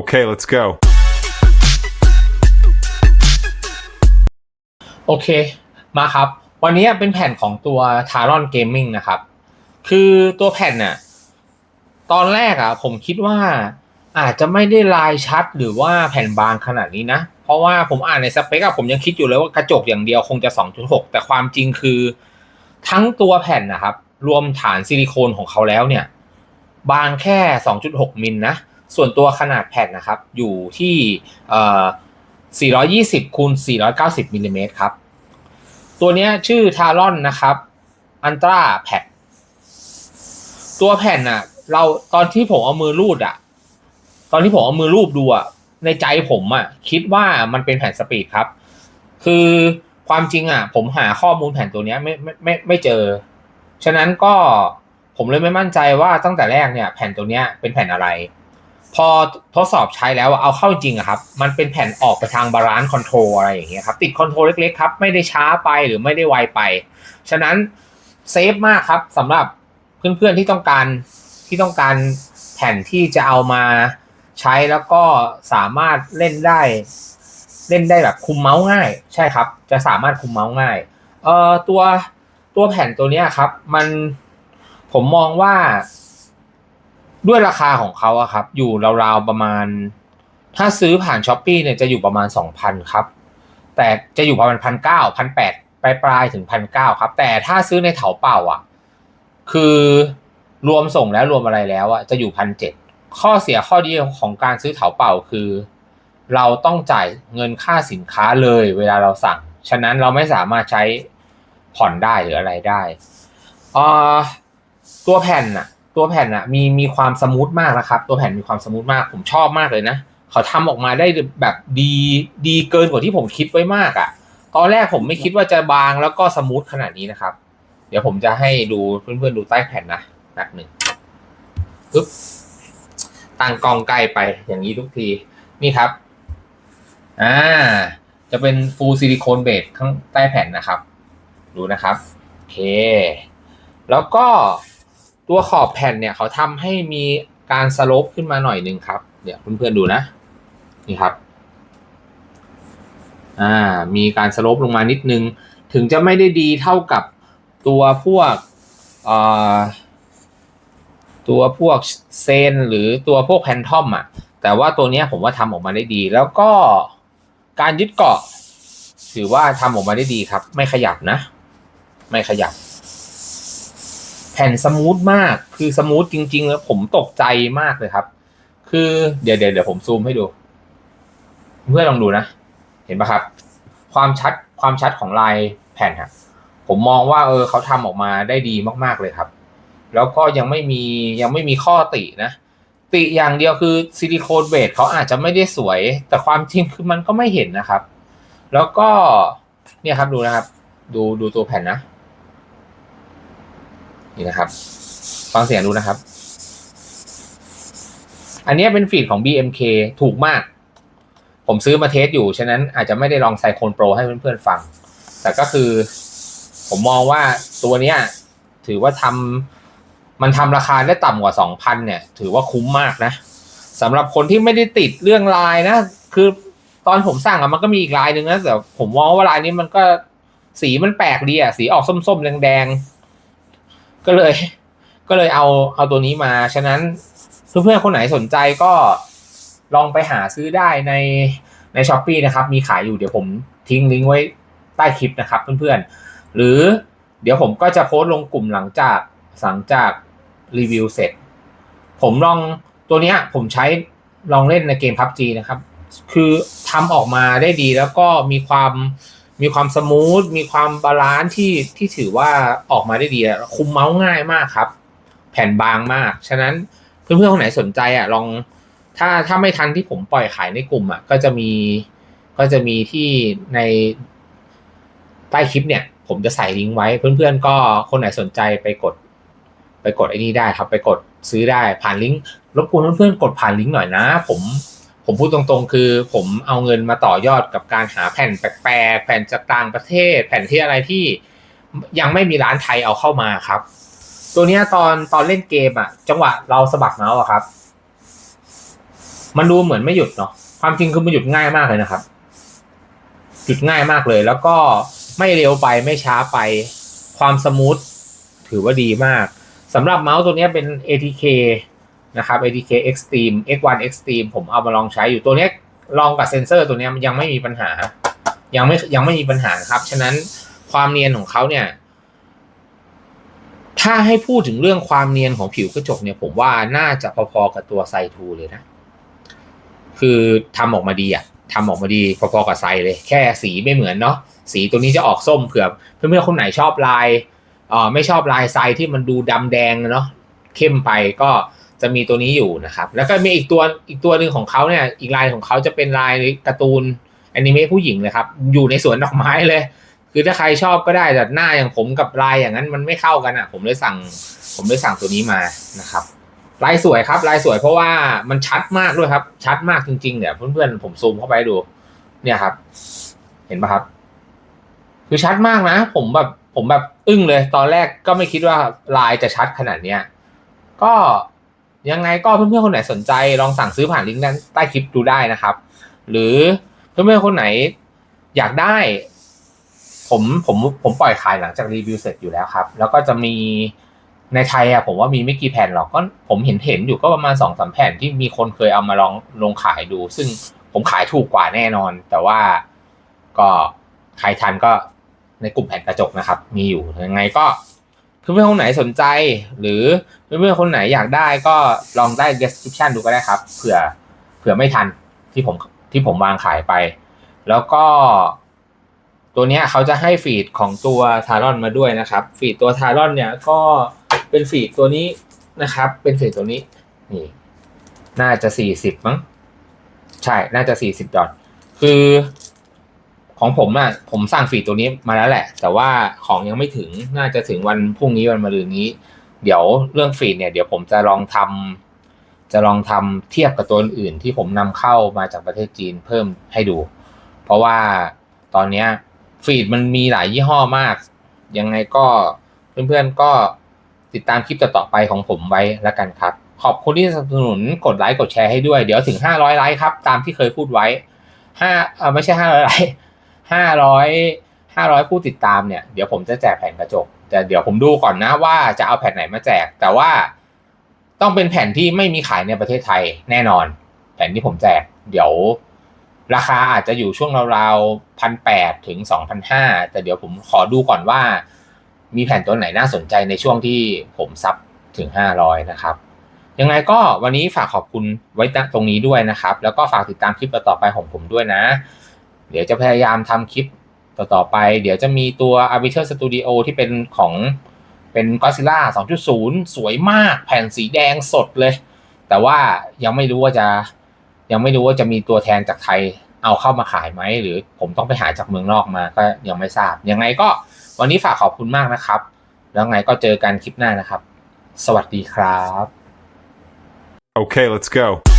Okay, let's go. โอเค มาครับ วันนี้เป็นแผ่นของตัว Taron Gaming นะครับ คือตัวแผ่นน่ะ ตอนแรกอะผมคิดว่าอาจจะไม่ได้ลายชัดหรือว่าแผ่นบางขนาดนี้นะ เพราะว่าผมอ่านในสเปคอะผมยังคิดอยู่เลยว่ากระจกอย่างเดียวคงจะ 2.6 แต่ความจริงคือทั้งตัวแผ่นนะครับ รวมฐานซิลิโคนของเขาแล้วเนี่ย บางแค่ 2.6 มิลนะ ส่วนตัวขนาดแผ่นนะครับ อยู่ที่ 420คูณ490มิลลิเมตรครับ ตัวเนี้ยชื่อทารอนนะครับอันตราแพดตัวแผ่นอะเราตอนที่ผมเอามือรูดอะตอนที่ผมเอามือรูปดูอะในใจผมอะคิดว่ามันเป็นแผ่นสปีดครับ คือความจริงอะผมหาข้อมูลแผ่นตัวเนี้ยไม่ไม่ไม่ไม่เจอ ฉะนั้นก็ผมเลยไม่มั่นใจว่าตั้งแต่แรกเนี่ย แผ่นตัวเนี้ยเป็นแผ่นอะไร พอทดสอบใช้แล้วเอาเข้าจริงอะครับ มันเป็นแผ่นออกไปทางบาลานซ์คอนโทรอะไรอย่างเงี้ยครับติดคอนโทรเล็กๆครับ ไม่ได้ช้าไปหรือไม่ได้ไวไป ฉะนั้นเซฟมากครับสำหรับเพื่อนๆที่ต้องการที่ต้องการแผ่นที่จะเอามาใช้แล้วก็สามารถเล่นได้ เล่นได้แบบคุมเมาส์ง่าย ใช่ครับ จะสามารถคุมเมาส์ง่ายเอ่อตัวตัวแผ่นตัวเนี้ยครับ มันผมมองว่า ด้วยราคาของเขาอะครับ อยู่ราวๆประมาณ ถ้าซื้อผ่านช้อปปีเนี่ยจะอยู่ประมาณสองพันครับ แต่จะอยู่ประมาณพันเก้าพันแปดปลายปลายๆถึงพันเก้าครับ แต่ถ้าซื้อในเถาเป่าอะ คือรวมส่งแล้วรวมอะไรแล้วอะจะอยู่พันเจ็ดข้อเสียข้อดีของการซื้อเถาเป่าคือ เราต้องจ่ายเงินค่าสินค้าเลย เวลาเราสั่ง ฉะนั้นเราไม่สามารถใช้ผ่อนได้หรืออะไรได้อ่าตัวแผ่นน่ะ ตัวแผ่นน่ะมีมีความสมูทมากนะครับ ตัวแผ่นมีความสมูทมากผมชอบมากเลยนะเขาทำออกมาได้แบบดีดีเกินกว่าที่ผมคิดไว้มากอะ่ะ ตอนแรกผมไม่คิดว่าจะบางแล้วก็สมูทขนาดนี้นะครับ เดี๋ยวผมจะให้ดูเพื่อนๆดูใต้แผ่นนะแป๊บหนึ่งปึ๊บตั้งกองใกล้ไปอย่างนี้ทุกทีนี่ครับอ่าจะเป็นฟูลซิลิโคนเบสข้างใต้แผ่นนะครับ ดูนะครับ โอเค แล้วก็ ตัวขอบแผ่นเนี่ยเขาทำให้มีการสโลปขึ้นมาหน่อยหนึ่งครับ เดี๋ยวเพื่อนๆดูนะ นี่ครับ อ่า มีการสโลปลงมานิดนึง ถึงจะไม่ได้ดีเท่ากับตัวพวกเอ่อตัวพวกเซนหรือตัวพวกแพนทอมอะ แต่ว่าตัวนี้ผมว่าทำออกมาได้ดี แล้วก็การยึดเกาะ ถือว่าทำออกมาได้ดีครับ ไม่ขยับนะ ไม่ขยับ แผ่นสมูทมากคือสมูทจริง ๆ แล้วผมตกใจมากเลยครับ คือเดี๋ยวเดี๋ยวเดี๋ยวผมซูมให้ดู เพื่อนลองดูนะ เห็นปะครับ ความชัดความชัดของลายแผ่นฮะผมมองว่าเออเขาทำออกมาได้ดีมากๆเลยครับ แล้วก็ยังไม่มียังไม่มีข้อตินะ ติอย่างเดียวคือซิลิโคนเบสเขาอาจจะไม่ได้สวย แต่ความจริงคือมันก็ไม่เห็นนะครับ แล้วก็เนี่ยครับดูนะครับ ดูดูตัวแผ่นนะ นี่นะครับ ฟังเสียงดูนะครับ อันนี้เป็นฟีดของ BMK ถูกมาก ผมซื้อมาเทสอยู่ ฉะนั้นอาจจะไม่ได้ลองไซโคนโปรให้เพื่อนๆฟัง แต่ก็คือ ผมมองว่าตัวเนี้ย ถือว่าทำมันทำราคาได้ต่ำกว่า 2,000 เนี่ย ถือว่าคุ้มมากนะสำหรับคนที่ไม่ได้ติดเรื่องลายนะ คือตอนผมสั่งอะมันก็มีอีกลายหนึ่งนะแต่ผมมองว่าลายนี้มันก็สีมันแปลกดีอะสีออกส้มๆแดงๆ ก็เลย ก็เลยเอาเอาตัวนี้มา ฉะนั้นเพื่อนๆคนไหนสนใจก็ลองไปหาซื้อได้ในในช้อปปีนะครับ มีขายอยู่เดี๋ยวผมทิ้งลิงก์ไว้ใต้คลิปนะครับเพื่อนๆ หรือเดี๋ยวผมก็จะโพสต์ลงกลุ่มหลังจากหลังจากรีวิวเสร็จ ผมลองตัวเนี้ย ผมใช้ลองเล่นในเกม PUBG นะครับ คือทำออกมาได้ดีแล้วก็มีความ มีความสมูท มีความบาลานซ์ที่ที่ถือว่าออกมาได้ดี คุมเมาส์ง่ายมากครับ แผ่นบางมาก ฉะนั้นเพื่อนๆคนไหนสนใจอะลองถ้าถ้าไม่ทันที่ผมปล่อยขายในกลุ่มอะก็จะมีก็จะมีที่ในใต้คลิปเนี่ย ผมจะใส่ลิงก์ไว้เพื่อนๆก็คนไหนสนใจไปกด ไปกดไอ้นี่ได้ครับ ไปกดซื้อได้ผ่านลิงก์รบกวนเพื่อนๆกดผ่านลิงก์หน่อยนะ ผม ผมพูดตรงๆ คือผมเอาเงินมาต่อยอดกับการหาแผ่นแปลกๆแผ่นจากต่างประเทศ แผ่นที่อะไรที่ยังไม่มีร้านไทยเอาเข้ามาครับ ตัวเนี้ยตอนตอนเล่นเกมอะจังหวะเราสะบักเมาส์อะครับ มันดูเหมือนไม่หยุดเนาะความจริงคือมันหยุดง่ายมากเลยนะครับ หยุดง่ายมากเลย แล้วก็ไม่เร็วไปไม่ช้าไป ความสมูทถือว่าดีมากสำหรับเมาส์ตัวเนี้ยเป็น ATK นะครับ ATK Extreme X1 Extreme ผมเอามาลองใช้อยู่ตัวนี้ลองกับเซนเซอร์ตัวนี้ยมันยังไม่มีปัญหา ยังไม่ยังไม่มีปัญหาครับ ฉะนั้นความเนียนของเขาเนี่ย ถ้าให้พูดถึงเรื่องความเนียนของผิวกระจกเนี่ย ผมว่าน่าจะพอๆกับตัวไซทูเลยนะ คือทำออกมาดีอะทำออกมาดีพอๆกับไซเลย แค่สีไม่เหมือนเนาะสีตัวนี้จะออกส้มเผื่อเพื่อนๆคนไหนชอบลายเอ่อไม่ชอบลายไซที่มันดูดำแดงเนาะเข้มไปก็ จะมีตัวนี้อยู่นะครับ แล้วก็มีอีกตัวอีกตัวหนึ่งของเขาเนี่ย อีกลายของเขาจะเป็นลายการ์ตูนแอนิเมะผู้หญิงเลยครับ อยู่ในสวนดอกไม้เลย คือถ้าใครชอบก็ได้แต่หน้าอย่างผมกับลายอย่างนั้นมันไม่เข้ากันอะ ผมเลยสั่ง ผมเลยสั่งตัวนี้มานะครับลายสวยครับลายสวยเพราะว่ามันชัดมากด้วยครับ ชัดมากจริงๆเนี่ยเพื่อนๆผมซูมเข้าไปดู เนี่ยครับ เห็นปะครับ คือชัดมากนะ ผมแบบผมแบบอึ้งเลย ตอนแรกก็ไม่คิดว่าลายจะชัดขนาดเนี้ยก็ ยังไงก็เพื่อนๆคนไหนสนใจลองสั่งซื้อผ่านลิงก์ด้านใต้คลิปดูได้นะครับ หรือเพื่อนๆคนไหนอยากได้ ผมผมผมปล่อยขายหลังจากรีวิวเสร็จอยู่แล้วครับ แล้วก็จะมีในไทยอะผมว่ามีไม่กี่แผ่นหรอกก็ผมเห็นเห็นอยู่ก็ประมาณสองสามแผ่นที่มีคนเคยเอามาลองลงขายดู ซึ่งผมขายถูกกว่าแน่นอน แต่ว่าก็ใครทันก็ในกลุ่มแผ่นกระจกนะครับ มีอยู่ยังไงก็ เพื่อนๆคนไหนสนใจ หรือเพื่อนๆคนไหนอยากได้ก็ลองได้ description ดูก็ได้ครับเผื่อเผื่อไม่ทันที่ผมที่ผมวางขายไป แล้วก็ตัวเนี้ยเขาจะให้ฟีดของตัวทารอนมาด้วยนะครับ ฟีดตัวทารอนเนี่ยก็เป็นฟีดตัวนี้นะครับ เป็นฟีดตัวนี้นี่ น่าจะสี่สิบมั้งใช่น่าจะสี่สิบดอทคือ ของผมอะผมสั่งฟีดตัวนี้มาแล้วแหละ แต่ว่าของยังไม่ถึงน่าจะถึงวันพรุ่งนี้วันมะรืนนี้ เดี๋ยวเรื่องฟีดเนี่ยเดี๋ยวผมจะลองทำจะลองทำเทียบกับตัวอื่นที่ผมนำเข้ามาจากประเทศจีนเพิ่มให้ดู เพราะว่าตอนเนี้ยฟีดมันมีหลายยี่ห้อมาก ยังไงก็เพื่อนๆก็ติดตามคลิปต่อๆไปของผมไว้แล้วกันครับ ขอบคุณที่สนับสนุนกดไลค์กดแชร์ให้ด้วย เดี๋ยวถึง 500 ไลค์ครับ ตามที่เคยพูดไว้ห้าเออไม่ใช่ 500 ไลค์ 500 500ผู้ติดตามเนี่ยเดี๋ยวผมจะแจกแผ่นกระจกแต่เดี๋ยวผมดูก่อนนะว่าจะเอาแผ่นไหนมาแจก แต่ว่าต้องเป็นแผ่นที่ไม่มีขายในประเทศไทยแน่นอน แผ่นที่ผมแจก เดี๋ยว ราคาอาจจะอยู่ช่วงราวๆพันแปดถึงสองพันห้าแต่เดี๋ยวผมขอดูก่อนว่า มีแผ่นตัวไหนน่าสนใจในช่วงที่ผมซับถึงห้าร้อยนะครับ ยังไงก็วันนี้ฝากขอบคุณไว้ตรงนี้ด้วยนะครับ แล้วก็ฝากติดตามคลิปต่อไปของผมด้วยนะ เดี๋ยวจะพยายามทำคลิปต่อๆไป เดี๋ยวจะมีตัว Arbiter Studio ที่เป็นของเป็น Godzilla 2.0 สวยมากแผ่นสีแดงสดเลย แต่ว่ายังไม่รู้ว่าจะยังไม่รู้ว่าจะมีตัวแทนจากไทยเอาเข้ามาขายไหม หรือผมต้องไปหาจากเมืองนอกมาก็ยังไม่ทราบ ยังไงก็วันนี้ฝากขอบคุณมากนะครับ แล้วไงก็เจอกันคลิปหน้านะครับ สวัสดีครับ Okay, let's go.